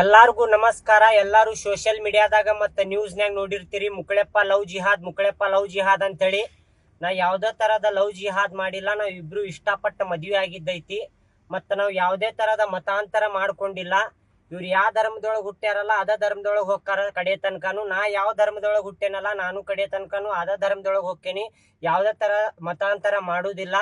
ಎಲ್ಲಾರ್ಗೂ ನಮಸ್ಕಾರ. ಎಲ್ಲಾರು ಸೋಷಿಯಲ್ ಮೀಡಿಯಾದಾಗ ಮತ್ತು ನ್ಯೂಸ್ನ್ಯಾಗ ನೋಡಿರ್ತೀರಿ. ಮುಕ್ಳೆಪ್ಪ ಲವ್ ಜಿಹಾದ್, ಮುಕಳೆಪ್ಪ ಲವ್ ಜಿಹಾದ್ ಅಂತೇಳಿ. ನಾ ಯಾವ್ದೇ ತರದ ಲವ್ ಜಿಹಾದ್ ಮಾಡಿಲ್ಲ. ನಾವ್ ಇಬ್ರು ಇಷ್ಟಪಟ್ಟ ಮದುವೆ ಆಗಿದ್ದೈತಿ. ಮತ್ತ ನಾವು ಯಾವ್ದೇ ತರದ ಮತಾಂತರ ಮಾಡ್ಕೊಂಡಿಲ್ಲ. ಇವ್ರು ಯಾವ ಧರ್ಮದೊಳಗೆ ಹುಟ್ಟ್ಯಾರಲ್ಲ ಅದ ಧರ್ಮದೊಳಗೆ ಹೋಗ್ತಾರ ಕಡೆ ತನಕನು. ನಾ ಯಾವ ಧರ್ಮದೊಳಗೆ ಹುಟ್ಟೇನಲ್ಲ, ನಾನು ಕಡೆ ತನಕನು ಅದ ಧರ್ಮದೊಳಗೆ ಹೋಗ್ತೇನಿ ಯಾವ್ದೇ ತರ ಮತಾಂತರ ಮಾಡುದಿಲ್ಲ.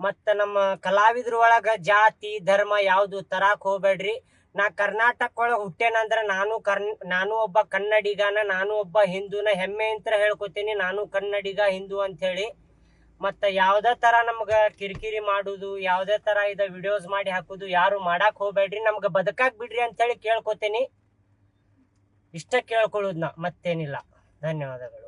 ಮತ್ತ ನಮ್ಮ ಕಲಾವಿದ್ರ ಒಳಗ ಜಾತಿ, ಧರ್ಮ ಯಾವ್ದು ತರಾಕ್ ಹೋಗ್ಬೇಡ್ರಿ ನಾ ಕರ್ನಾಟಕ ಒಳಗೆ ಹುಟ್ಟೇನಂದ್ರೆ ನಾನು ಕರ್, ನಾನು ಒಬ್ಬ ಕನ್ನಡಿಗನ, ನಾನು ಒಬ್ಬ ಹಿಂದೂನ ಹೆಮ್ಮೆ ಅಂತ ಹೇಳ್ಕೊತೀನಿ. ನಾನು ಕನ್ನಡಿಗ, ಹಿಂದೂ ಅಂತ ಹೇಳಿ ಮತ್ತು ಯಾವುದೇ ಥರ ನಮ್ಗೆ ಕಿರಿಕಿರಿ ಮಾಡುದು, ಯಾವುದೇ ಥರ ಇದು ವಿಡಿಯೋಸ್ ಮಾಡಿ ಹಾಕುದು, ಯಾರು ಮಾಡಾಕ್ ಹೋಗ್ಬೇಡ್ರಿ. ನಮ್ಗೆ ಬದುಕಾಕ್ ಬಿಡ್ರಿ ಅಂತೇಳಿ ಕೇಳ್ಕೊತೀನಿ. ಇಷ್ಟ ಕೇಳ್ಕೊಳ್ಳೋದು ನಾ, ಮತ್ತೇನಿಲ್ಲ. ಧನ್ಯವಾದಗಳು.